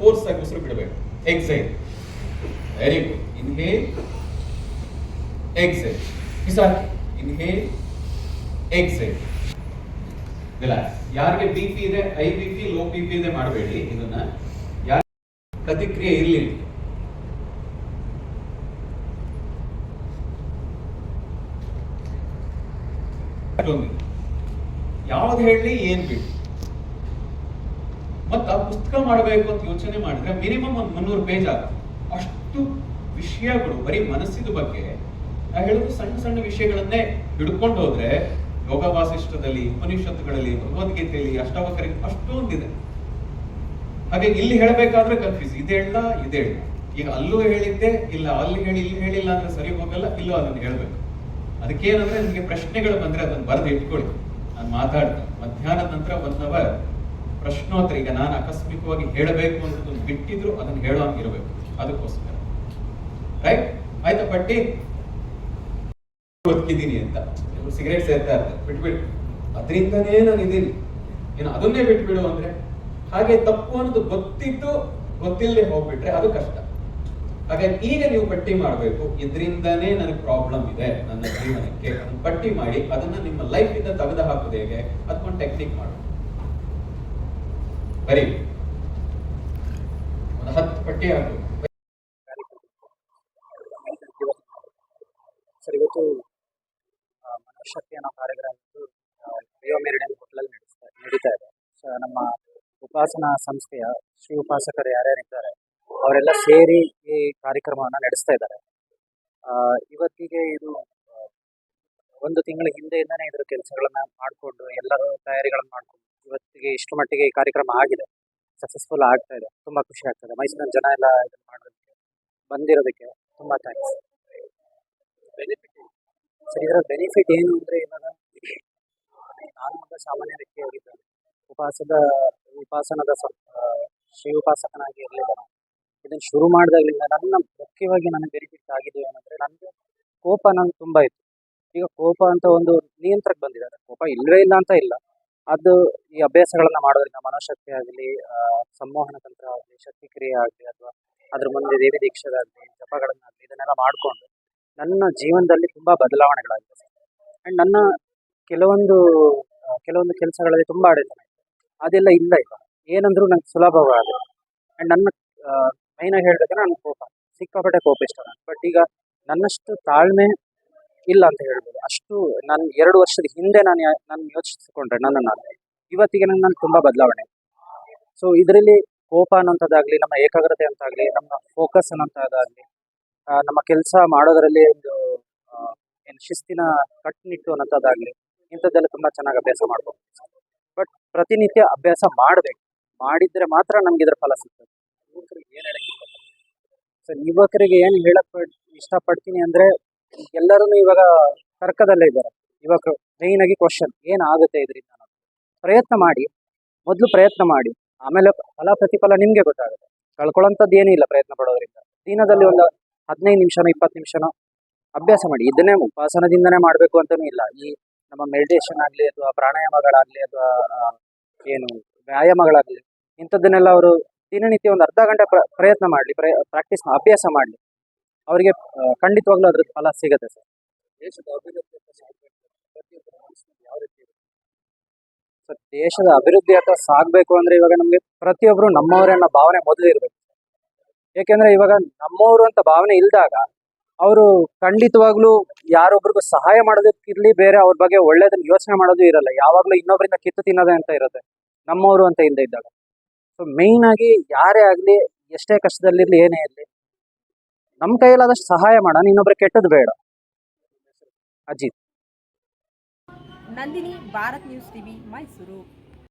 Force ಆಗಿ ಉಸಿರು ಬಿಡಬೇಕು. Exhale very good inhale exhale ಬಿಸಾಕಿ ಇನ್ಹೇಲ್ ಎಕ್ಸೈಲ್ ರಿಲ್ಯಾಕ್ಸ್ ಯಾರಿಗೆ ಬಿ ಇದೆ high B P low B P ಇದೆ ಮಾಡಬೇಡಿ. ಇದನ್ನ ಯಾರ ಪ್ರತಿಕ್ರಿಯೆ ಇರಲಿ. ಯಾವ್ದು ಹೇಳಿ, ಏನ್ ಬಿಡಿ. ಮತ್ತ ಪುಸ್ತಕ ಮಾಡಬೇಕು ಅಂತ ಯೋಚನೆ ಮಾಡಿದ್ರೆ ಮಿನಿಮಮ್ ಒಂದು ಮುನ್ನೂರು ಪೇಜ್ ಆಗುತ್ತೆ. ಅಷ್ಟು ವಿಷಯಗಳು, ಬರೀ ಮನಸ್ಸಿನ ಬಗ್ಗೆ ನಾ ಹೇಳೋದು ಸಣ್ಣ ಸಣ್ಣ ವಿಷಯಗಳನ್ನೇ ಹಿಡ್ಕೊಂಡು ಹೋದ್ರೆ ಯೋಗ ವಾಸಿಷ್ಠದಲ್ಲಿ ಉಪನಿಷತ್ತುಗಳಲ್ಲಿ, ಭಗವದ್ಗೀತೆಯಲ್ಲಿ ಅಷ್ಟಾವಕರಿಗೆ ಅಷ್ಟೊಂದಿದೆ. ಹಾಗೆ ಇಲ್ಲಿ ಹೇಳಬೇಕಾದ್ರೆ ಕನ್ಫ್ಯೂಸ್ ಇದೆ ಹೇಳ ಇದೆ ಹೇಳ ಈಗ ಅಲ್ಲೂ ಹೇಳಿದ್ದೆ, ಇಲ್ಲ ಅಲ್ಲಿ ಹೇಳಿ, ಇಲ್ಲಿ ಹೇಳಿಲ್ಲ ಅಂದ್ರೆ ಸರಿ ಹೋಗಲ್ಲ, ಇಲ್ಲೂ ಅದನ್ನು ಹೇಳ್ಬೇಕು. ಅದಕ್ಕೇನಂದ್ರೆ ನಿಮಗೆ ಪ್ರಶ್ನೆಗಳು ಬಂದ್ರೆ ಅದನ್ನ ಬರೆದು ಇಟ್ಕೊಳ್ಳಿ. ನಾನು ಮಾತಾಡ್ತೀನಿ. ಮಧ್ಯಾಹ್ನದ ನಂತರ ಒನ್ ಅವರ್ ಪ್ರಶ್ನೋತ್ತರ ಈಗ ನಾನು ಆಕಸ್ಮಿಕವಾಗಿ ಹೇಳಬೇಕು ಅಂತ ಬಿಟ್ಟಿದ್ರು ಅದನ್ನು ಹೇಳೋ ಇರಬೇಕು ಅದಕ್ಕೋಸ್ಕರ. ರೈಟ್ ಆಯ್ತಾ ಪಟ್ಟಿ? ಬದುಕಿದ್ದೀನಿ ಅಂತ. ಸಿಗರೇಟ್ ಸೇರ್ತಾ ಇರ್ತದೆ ಬಿಟ್ಬಿಟ್ಟು ಅದರಿಂದನೇ ನಾನು ಇದೀನಿ. ಏನು ಅದನ್ನೇ ಬಿಟ್ಬಿಡು ಅಂದ್ರೆ ಹಾಗೆ ತಪ್ಪು ಅನ್ನೋದು ಗೊತ್ತಿದ್ದು ಗೊತ್ತಿಲ್ಲದೆ ಹೋಗ್ಬಿಟ್ರೆ ಅದು ಕಷ್ಟ. ಹಾಗಾಗಿ ಈಗ ನೀವು ಪಟ್ಟಿ ಮಾಡಬೇಕು. ಇದರಿಂದನೇ ನನಗೆ ಪ್ರಾಬ್ಲಮ್ ಇದೆ. ನನ್ನ ಜೀವನಕ್ಕೆ. ಪಟ್ಟಿ ಮಾಡಿ, ಅದನ್ನ ನಿಮ್ಮ ಲೈಫ್ ಇಂದ ತೆಗೆದು ಹಾಕೋದು ಹೇಗೆ? ಅದಕ್ಕೊಂದು ಟೆಕ್ನಿಕ್ ಮಾಡು. ಬರೀ ಒಂದು ಹತ್ತು ಪಟ್ಟಿ ಸರ್, ಇವತ್ತು ಮನೋಶಕ್ತಿ ಅನ್ನೋ ಕಾರ್ಯಕ್ರಮ ರಿಯೋ ಮೆರಿಡಿಯನ್ ಹೋಟ್ಲಲ್ಲಿ ನಡೆಸ್ತಾ, ನಡೀತಾ ಇದೆ. ಸೊ ನಮ್ಮ ಉಪಾಸನಾ ಸಂಸ್ಥೆಯ ಶ್ರೀ ಉಪಾಸಕರು ಯಾರ್ಯಾರಿದ್ದಾರೆ ಅವರೆಲ್ಲ ಸೇರಿ ಈ ಕಾರ್ಯಕ್ರಮವನ್ನು ನಡೆಸ್ತಾ ಇದ್ದಾರೆ. ಇವತ್ತಿಗೆ ಇದು ಒಂದು ತಿಂಗಳ ಹಿಂದೆಯಿಂದಾನೇ ಇದ್ರ ಕೆಲಸಗಳನ್ನ ಮಾಡಿಕೊಂಡು ಎಲ್ಲರೂ ತಯಾರಿಗಳನ್ನು ಮಾಡಿಕೊಂಡು, ಇವತ್ತಿಗೆ ಇಷ್ಟು ಮಟ್ಟಿಗೆ ಈ ಕಾರ್ಯಕ್ರಮ ಆಗಿದೆ ಸಕ್ಸಸ್ಫುಲ್ ಆಗ್ತಾ ಇದೆ, ತುಂಬಾ ಖುಷಿ ಆಗ್ತದೆ. ಮೈಸೂರಿನ ಜನ ಎಲ್ಲ ಇದನ್ನ ಮಾಡೋದಕ್ಕೆ, ಬಂದಿರೋದಕ್ಕೆ ತುಂಬಾ ಥ್ಯಾಂಕ್ಸ್ ಸರ್ ಇದರ ಬೆನಿಫಿಟ್ ಏನು ಅಂದ್ರೆ ಇವಾಗ ನಾನು ಒಬ್ಬ ಸಾಮಾನ್ಯ ವ್ಯಕ್ತಿಯಾಗಿದ್ದೇನೆ ಉಪವಾಸದ ಉಪಾಸನದ ಶ್ರೀ ಉಪಾಸಕನಾಗಿ ಇರಲಿಲ್ಲ ನಾನು. ಇದನ್ನು ಶುರು ಮಾಡಿದಾಗಲಿಂದ ನನ್ನ ಮುಖ್ಯವಾಗಿ ನನಗೆ ಬೆನಿಫಿಟ್ ಆಗಿದೆ ಏನಂದ್ರೆ, ನನಗೆ ಕೋಪ ನಂಗೆ ತುಂಬಾ ಇತ್ತು. ಈಗ ಕೋಪ ಅಂತ ಒಂದು ನಿಯಂತ್ರಕ್ಕೆ ಬಂದಿದ್ದಾರೆ. ಕೋಪ ಇಲ್ಲವೇ ಇಲ್ಲ ಅಂತ ಇಲ್ಲ. ಅದು ಈ ಅಭ್ಯಾಸಗಳನ್ನ ಮಾಡೋದ್ರಿಂದ ಮನೋಶಕ್ತಿ ಆಗಲಿ ಸಂಮೋಹನ ತಂತ್ರ ಆಗಲಿ ಶಕ್ತಿ ಕ್ರಿಯೆ ಆಗಲಿ ಅಥವಾ ಅದ್ರ ಮುಂದೆ ದೇವಿ ದೀಕ್ಷೆದಾಗಲಿ ಜಪಗಳನ್ನಾಗಲಿ ಇದನ್ನೆಲ್ಲ ಮಾಡಿಕೊಂಡು ನನ್ನ ಜೀವನದಲ್ಲಿ ತುಂಬಾ ಬದಲಾವಣೆಗಳಾಗಿದೆ. ಆ್ಯಂಡ್ ನನ್ನ ಕೆಲವೊಂದು ಕೆಲವೊಂದು ಕೆಲಸಗಳಲ್ಲಿ ತುಂಬಾ ಅಡೆತನ. ಅದೆಲ್ಲ ಇಲ್ಲ ಈಗ. ಏನಂದ್ರೂ ನಂಗೆ ಸುಲಭವಾಗಿದೆ ಅಂಡ್ ನನ್ನ ಮೈನಾಗಿ ಹೇಳ್ಬೇಕಂದ್ರೆ ನನ್ನ ಕೋಪ. ಸಿಕ್ಕಾಪಟ್ಟೆ ಕೋಪ ಇಷ್ಟ ಬಟ್ ಈಗ ನನ್ನಷ್ಟು ತಾಳ್ಮೆ ಇಲ್ಲ ಅಂತ ಹೇಳ್ಬೋದು. ಅಷ್ಟು ನಾನು ಎರಡು ವರ್ಷದ ಹಿಂದೆ ನಾನು ನಾನು ಯೋಚಿಸಿಕೊಂಡ್ರೆ ನನ್ನ ನಾನು ಇವತ್ತಿಗೆ ನನ್ನ ನಾನು ತುಂಬಾ ಬದಲಾವಣೆ. ಸೊ ಇದರಲ್ಲಿ ಕೋಪ ಅನ್ನೋಂಥದ್ದಾಗಲಿ ನಮ್ಮ ಏಕಾಗ್ರತೆ ಅಂತಾಗಲಿ, ನಮ್ಮ ಫೋಕಸ್ ಅನ್ನೋಂಥದ್ದಾಗಲಿ ನಮ್ಮ ಕೆಲಸ ಮಾಡೋದರಲ್ಲಿ ಒಂದು ಏನು ಶಿಸ್ತಿನ ಕಟ್ಟುನಿಟ್ಟು ಅನ್ನೋಂಥದ್ದಾಗಲಿ ಇಂಥದ್ದೆಲ್ಲ ತುಂಬ ಚೆನ್ನಾಗಿ ಅಭ್ಯಾಸ ಮಾಡ್ಬೋದು. ಬಟ್ ಪ್ರತಿನಿತ್ಯ ಅಭ್ಯಾಸ ಮಾಡಬೇಕು. ಮಾಡಿದ್ರೆ ಮಾತ್ರ ನಮ್ಗೆ ಇದರ ಫಲ ಸಿಗ್ತದೆ. ಯುವಕರಿಗೆ ಏನು ಹೇಳಕ್ಕೆ ಸರ್ ಯುವಕರಿಗೆ ಏನು ಹೇಳಕ್ಕೆ ಪಡ್- ಇಷ್ಟಪಡ್ತೀನಿ ಅಂದ್ರೆ ಎಲ್ಲರೂ ಇವಾಗ ತರ್ಕದಲ್ಲೇ ಇದ್ದಾರೆ. ಇವಾಗ ಮೇಯ್ನ್ ಆಗಿ ಕ್ವಶನ್ ಏನಾಗುತ್ತೆ ಇದರಿಂದ ಪ್ರಯತ್ನ ಮಾಡಿ, ಮೊದಲು ಪ್ರಯತ್ನ ಮಾಡಿ, ಆಮೇಲೆ ಫಲ ಪ್ರತಿಫಲ ನಿಮ್ಗೆ ಗೊತ್ತಾಗುತ್ತೆ. ಕಳ್ಕೊಳ್ಳೋಂಥದ್ದು ಏನೂ ಇಲ್ಲ ಪ್ರಯತ್ನ ಪಡೋದ್ರಿಂದ. ದಿನದಲ್ಲಿ ಒಂದು ಹದಿನೈದು ನಿಮಿಷನೋ, ಇಪ್ಪತ್ತು ನಿಮಿಷನೋ ಅಭ್ಯಾಸ ಮಾಡಿ. ಇದನ್ನೇ ಉಪಾಸನದಿಂದನೇ ಮಾಡಬೇಕು ಅಂತಲೂ ಇಲ್ಲ. ಈ ನಮ್ಮ ಮೆಡಿಟೇಷನ್ ಆಗಲಿ ಅಥವಾ ಪ್ರಾಣಾಯಾಮಗಳಾಗಲಿ ಅಥವಾ ಏನು, ವ್ಯಾಯಾಮಗಳಾಗಲಿ, ಇಂಥದ್ದನ್ನೆಲ್ಲ ಅವರು ದಿನನಿತ್ಯ ಒಂದು ಅರ್ಧ ಗಂಟೆ ಪ್ರ, ಪ್ರಯತ್ನ ಮಾಡಲಿ ಪ್ರಾಕ್ಟೀಸ್ ಅಭ್ಯಾಸ ಮಾಡಲಿ. ಅವರಿಗೆ ಖಂಡಿತವಾಗ್ಲೂ ಅದ್ರ ಫಲ ಸಿಗುತ್ತೆ ಸರ್. ದೇಶದ ಅಭಿವೃದ್ಧಿ ಅಥವಾ ರೀತಿ ಸರ್ ದೇಶದ ಅಭಿವೃದ್ಧಿ ಹತ್ರ ಸಾಗಬೇಕು ಅಂದ್ರೆ ಇವಾಗ ನಮಗೆ ಪ್ರತಿಯೊಬ್ಬರು ನಮ್ಮವರೇ ಅನ್ನೋ ಭಾವನೆ ಮೊದಲು ಇರಬೇಕು ಏಕೆಂದ್ರೆ ಇವಾಗ ನಮ್ಮವರು ಅಂತ ಭಾವನೆ ಇಲ್ದಾಗ ಅವರು ಖಂಡಿತವಾಗ್ಲೂ ಯಾರೊಬ್ರಿಗೂ ಸಹಾಯ ಮಾಡೋದಕ್ಕಿರ್ಲಿ ಬೇರೆ ಅವ್ರ ಬಗ್ಗೆ ಒಳ್ಳೇದನ್ನ ಯೋಚನೆ ಮಾಡೋದು ಇರಲ್ಲ. ಯಾವಾಗ್ಲೂ ಇನ್ನೊಬ್ಬರಿಂದ ಕಿತ್ತು ತಿನ್ನೋದೇ ಅಂತ ಇರುತ್ತೆ. ನಮ್ಮವರು ಅಂತ ಇಲ್ಲದೆ ಇದ್ದಾಗ. ಸೊ ಮೇಯ್ನ್ ಆಗಿ ಯಾರೇ ಆಗ್ಲಿ ಎಷ್ಟೇ ಕಷ್ಟದಲ್ಲಿರ್ಲಿ ಏನೇ ಇರಲಿ ನಮ್ಮ ಕೈಯಲ್ಲಾದಷ್ಟು ಸಹಾಯ ಮಾಡೋಣ ಇನ್ನೊಬ್ರಿಗೆ ಕೆಟ್ಟದ್ದು ಬೇಡ. Ajit. Nandini Bharat news TV Mysuru.